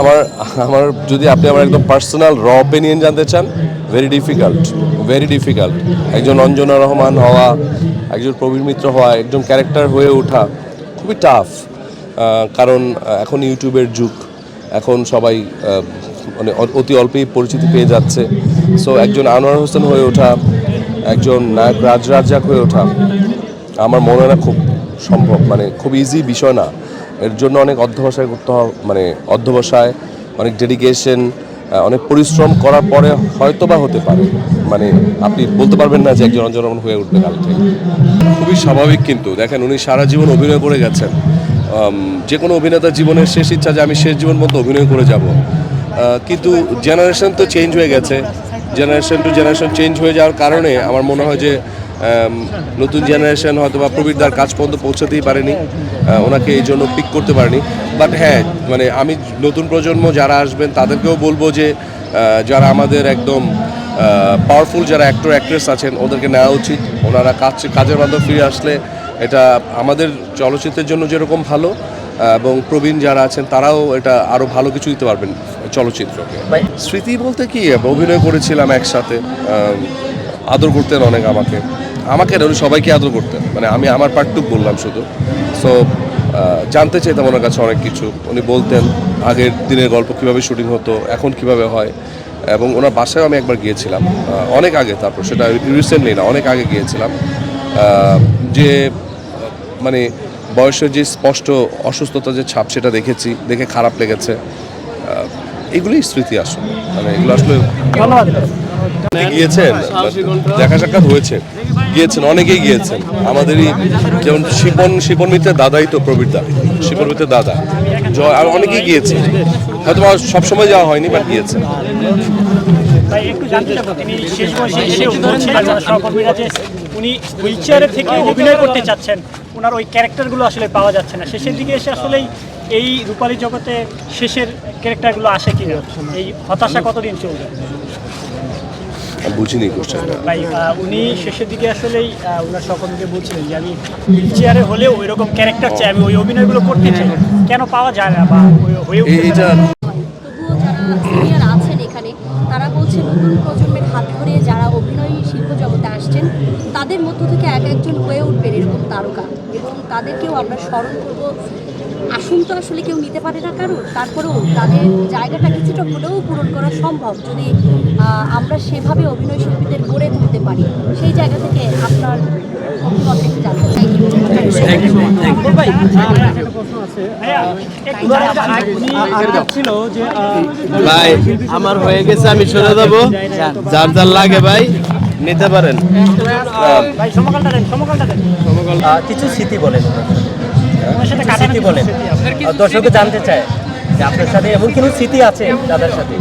আমার আমার যদি আপনি আমার একদম পার্সোনাল র অপিনিয়ন জানতে চান ভেরি ডিফিকাল্ট ভেরি ডিফিকাল্ট একজন অঞ্জনা রহমান হওয়া, একজন প্রবীণ মিত্র হওয়া, একজন ক্যারেক্টার হয়ে ওঠা খুবই টাফ কারণ এখন ইউটিউবের যুগ, এখন সবাই মানে অতি অল্পেই পরিচিতি পেয়ে যাচ্ছে। সো একজন আনোয়ার হোসেন হয়ে ওঠা, একজন নায়ক রাজ রাজ্জাক হয়ে ওঠা, আমার মনে হয় না খুব সম্ভব মানে খুব ইজি বিষয় না। এর জন্য অনেক অধ্যবসায় করতে হবে মানে অধ্যবসায় অনেক ডেডিকেশন অনেক পরিশ্রম করার পরে হয়তো বা হতে পারে। মানে আপনি বলতে পারবেন না যে একজন অঞ্জন হয়ে উঠবে কালকে খুবই স্বাভাবিক কিন্তু। দেখেন, উনি সারা জীবন অভিনয় করে গেছেন। যে কোনো অভিনেতার জীবনের শেষ ইচ্ছা যে আমি শেষ জীবন মতো অভিনয় করে যাব। কিন্তু জেনারেশন তো চেঞ্জ হয়ে গেছে। জেনারেশন টু জেনারেশন চেঞ্জ হয়ে যাওয়ার কারণে আমার মনে হয় যে নতুন জেনারেশন হয়তো বা প্রবীরদার কাজ পর্যন্ত পৌঁছাতেই পারেনি। ওনাকে এই জন্য পিক করতে পারেনি। বাট হ্যাঁ মানে আমি নতুন প্রজন্ম যারা আসবেন, তাদেরকেও বলব যে যারা আমাদের একদম পাওয়ারফুল যারা অ্যাক্টর অ্যাক্ট্রেস আছেন, ওদেরকে নেওয়া উচিত। ওনারা কাজ, কাজের মাধ্যমে ফিরে আসলে এটা আমাদের চলচ্চিত্রের জন্য যেরকম ভালো এবং প্রবীণ যারা আছেন, তারাও এটা আরও ভালো কিছু দিতে পারবেন চলচ্চিত্রকে। স্মৃতি বলতে কি, অভিনয় করেছিলাম একসাথে আদর করতেন অনেক আমাকে। আমাকে উনি সবাইকে আদর করতেন। মানে আমি আমার পার্টটুক বললাম শুধু। সো জানতে চাইতাম ওনার কাছে অনেক কিছু। উনি বলতেন, আগের দিনের গল্প কীভাবে শুটিং হতো, এখন কীভাবে হয়? এবং ওনার বাসায় আমি একবার গিয়েছিলাম। অনেক আগে তারপর, সেটা রিসেন্টলি না, অনেক আগে গিয়েছিলাম। যে মানে বয়সের যে স্পষ্ট অসুস্থতা যে ছাপ, সেটা দেখেছি, দেখে খারাপ লেগেছে। এগুলোই স্মৃতি আসলে। মানে এগুলো আসলে ধন্যবাদ গিয়েছেন দেখা সাক্ষাৎ হয়েছে। গিয়েছেন, অনেকেই গিয়েছেন। আমাদেরই যেমন শিপন শিপন মিত্রের দাদাই তো প্রবীর দা। শিপন মিত্রের দাদা। আর অনেকেই গিয়েছে। হয়তো সবসময় যাওয়া হয়নি সহকর্মীরা যে উনি হুইল চেয়ারে থেকে অভিনয় করতে চাচ্ছেন ওনার ওই ক্যারেক্টারগুলো আসলে পাওয়া যাচ্ছে না। শেষের দিকে এসে আসলেই এই রূপালী জগতে শেষের ক্যারেক্টারগুলো আসে কিনা? এই হতাশা কতদিন চলবে? বুঝিনি কোশ্চেনটা ভাই উনি শেষের দিকে আসলেই ওনার সহকর্মীকে বলছিলেন যে আমি হুইল চেয়ারে হলেও ওই রকম ক্যারেক্টার চাই আমি ওই অভিনয়গুলো করতে চাই। কেন পাওয়া যায় না বা হয়ে যারা আছেন এখানে তারা বলছে নতুন প্রজন্মের হাত ধরে যারা অভিনয় শিল্প জগতে আসছেন তাদের মধ্য থেকে এক একজন হয়ে উঠবেন এরকম তারকা। এবং তাদেরকেও আমরা স্মরণ করব আসন তো আসলে কেউ নিতে পারে না কারণ তারপরেও তাদের জায়গাটা কিছুটা হলেও পূরণ করা সম্ভব যদি আমরা সেভাবে অভিনয় শিল্পীদের গড়ে তুলতে পারি। সেই জায়গা থেকে আপনার ভাই আমার হয়ে গেছে আমি সরে যাব। যার যার লাগে ভাই নিতে পারেন। কিছু স্মৃতি বলেন। কিছু বলেন? স্মৃতি জানতে চায় যে আপনার সাথে এমন কোনো স্মৃতি আছে দাদার সাথে?